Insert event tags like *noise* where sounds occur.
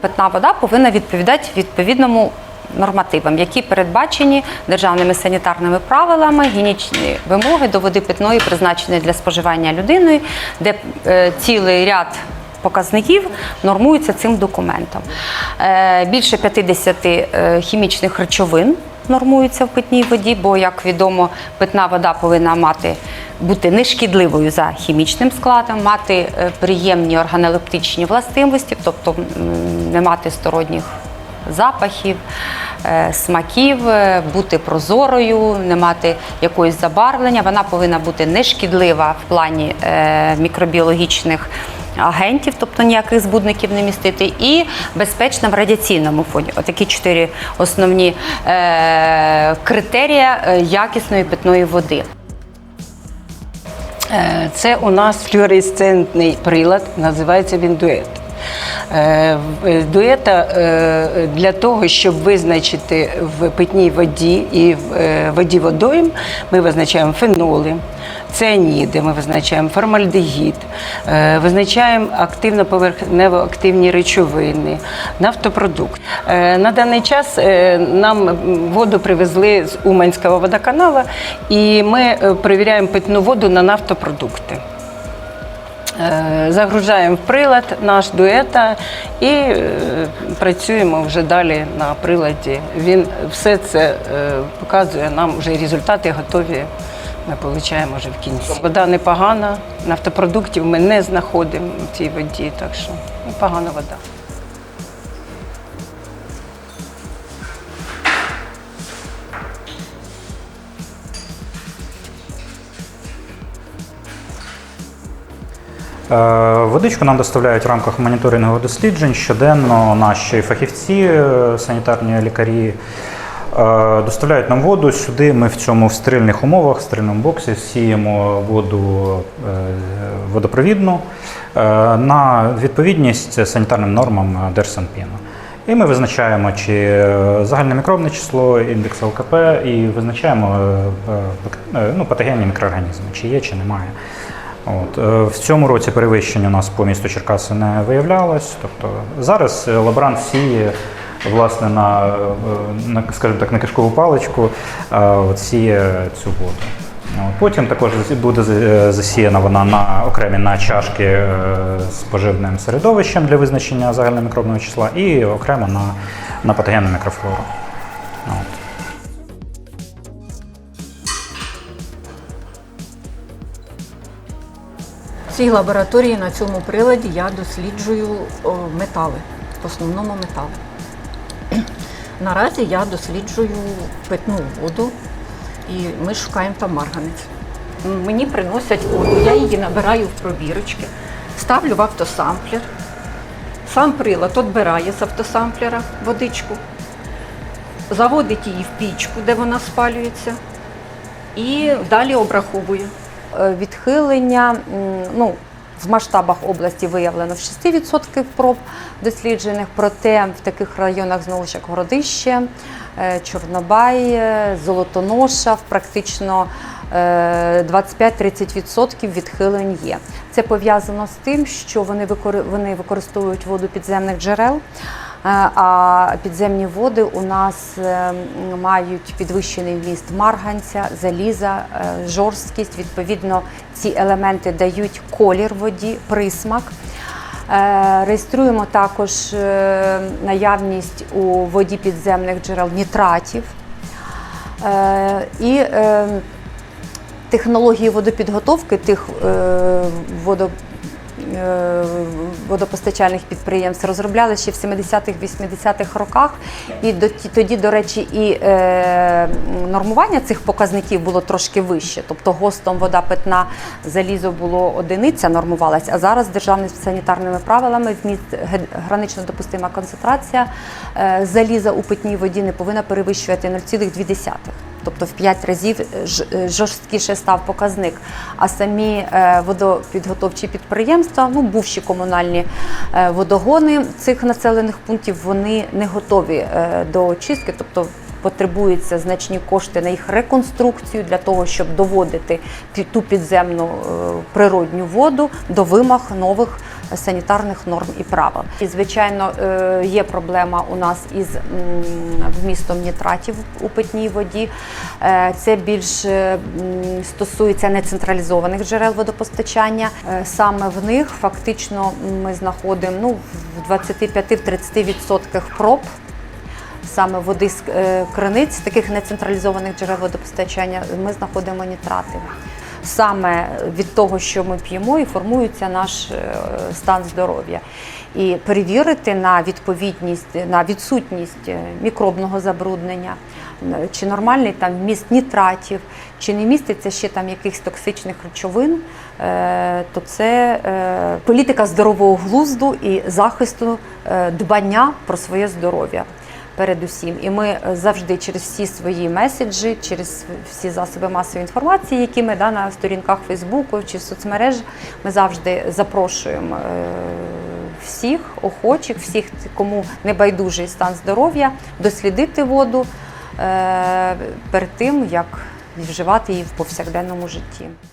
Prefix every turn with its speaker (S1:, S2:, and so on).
S1: Питна вода повинна відповідати відповідному нормативам, які передбачені державними санітарними правилами, гігієнічні вимоги до води питної, призначені для споживання людиною, де е, цілий ряд показників нормується цим документом. Е, більше 50 е, хімічних речовин нормуються в питній воді, бо, як відомо, питна вода повинна мати бути нешкідливою за хімічним складом, мати е, приємні органолептичні властивості, тобто не мати сторонніх запахів, е, смаків, е, бути прозорою, не мати якогось забарвлення. Вона повинна бути нешкідлива в плані мікробіологічних агентів, тобто ніяких збудників не містити, і безпечна в радіаційному фоні. Отакі чотири основні е, критерії е, якісної питної води.
S2: Е, Це у нас флюоресцентний прилад, називається він дует. Е, в- Дуета е, для того, щоб визначити в питній воді і в е, воді водойм, ми визначаємо феноли, цианіди, ми визначаємо формальдегід, е, визначаємо активно-поверхнево активні речовини, нафтопродукт. Е, На даний час е, нам воду привезли з Уманського водоканалу, і ми е, перевіряємо питну воду на нафтопродукти. Е, Загружаємо в прилад наш дуета і е, працюємо вже далі на приладі. Він все це е, показує нам вже результати готові. Ми отримуємо вже в кінці. Вода непогана, нафтопродуктів ми не знаходимо в цій воді, так що непогана вода.
S3: Водичку нам доставляють в рамках моніторингових досліджень. Щоденно наші фахівці, е, санітарні лікарі, е, доставляють нам воду сюди. Ми в цьому в стерильних умовах, в стерильному боксі сіємо воду е, водопровідну е, на відповідність санітарним нормам Держсанпіну. І ми визначаємо, чи е, загальне мікробне число, індекс ЛКП, і визначаємо е, е, е, ну, патогенні мікроорганізми, чи є, чи немає. От. е, В цьому році перевищень у нас по місту Черкаси не виявлялось. Тобто зараз е, лаборант сіє власне на, е, на скажімо так, на кишкову паличку, от сіє цю воду. Потім також буде засіяна вона на окремі на чашки з поживним середовищем для визначення загальномікробного числа і окремо на, на патогенну мікрофлору.
S4: В цій лабораторії на цьому приладі я досліджую метали, в основному метали. *clears throat* Наразі я досліджую питну воду і ми шукаємо там марганець. Мені приносять воду, я її набираю в пробірочки, ставлю в автосамплер. Сам прилад відбирає з автосамплера водичку, заводить її в пічку, де вона спалюється, і далі обраховує.
S1: Е, Відхилення ну, в масштабах області виявлено в 6% проб досліджених, проте в таких районах знову ж як Городище, е, Чорнобай, е, Золотоноша практично е, 25-30% відхилень є. Це пов'язано з тим, що вони використовують воду підземних джерел. Е, А підземні води у нас е, мають підвищений вміст марганця, заліза, е, жорсткість. Відповідно, ці елементи дають колір воді, присмак. Реєструємо також наявність у воді підземних джерел нітратів. І е, технології водопідготовки тих водо, е, водопостачальних підприємств розробляли ще в 70-х-80-х роках. І до, тоді, до речі, і е, нормування цих показників було трошки вище. Тобто ГОСТом вода питна залізо було одиниця, нормувалась, а зараз державними санітарними правилами вміст гранично допустима концентрація е, заліза у питній воді не повинна перевищувати 0,2. Тобто в 5 разів ж- е, жорсткіше став показник. А самі е, водопідготовчі підприємства, ну бувші комунальні е, водогони цих населених пунктів, вони не готові е, до очистки. Тобто потребуються значні кошти на їх реконструкцію для того, щоб доводити ту підземну е, природню воду до вимог нових санітарних норм і правил. І звичайно, е, є проблема у нас із вмістом нітратів у питній воді. Е, Це більш е, стосується нецентралізованих джерел водопостачання. Саме в них фактично ми знаходимо ну, в 25-30% проб саме води з криниць, таких нецентралізованих джерел водопостачання, ми знаходимо нітрати. Саме від того, що ми п'ємо, і формується наш е, стан здоров'я. І перевірити на відповідність, на відсутність е, мікробного забруднення, чи нормальний там вміст нітратів, чи не міститься ще там якихось токсичних речовин, е, то це політика здорового глузду і захисту дбання про своє здоров'я передусім. І ми е, завжди через всі свої меседжі, через всі засоби масової інформації, які ми да, на сторінках Фейсбуку чи соцмереж, ми завжди запрошуємо е, всіх охочих, всіх, кому небайдужий стан здоров'я, дослідити воду е, перед тим, як вживати її в повсякденному житті.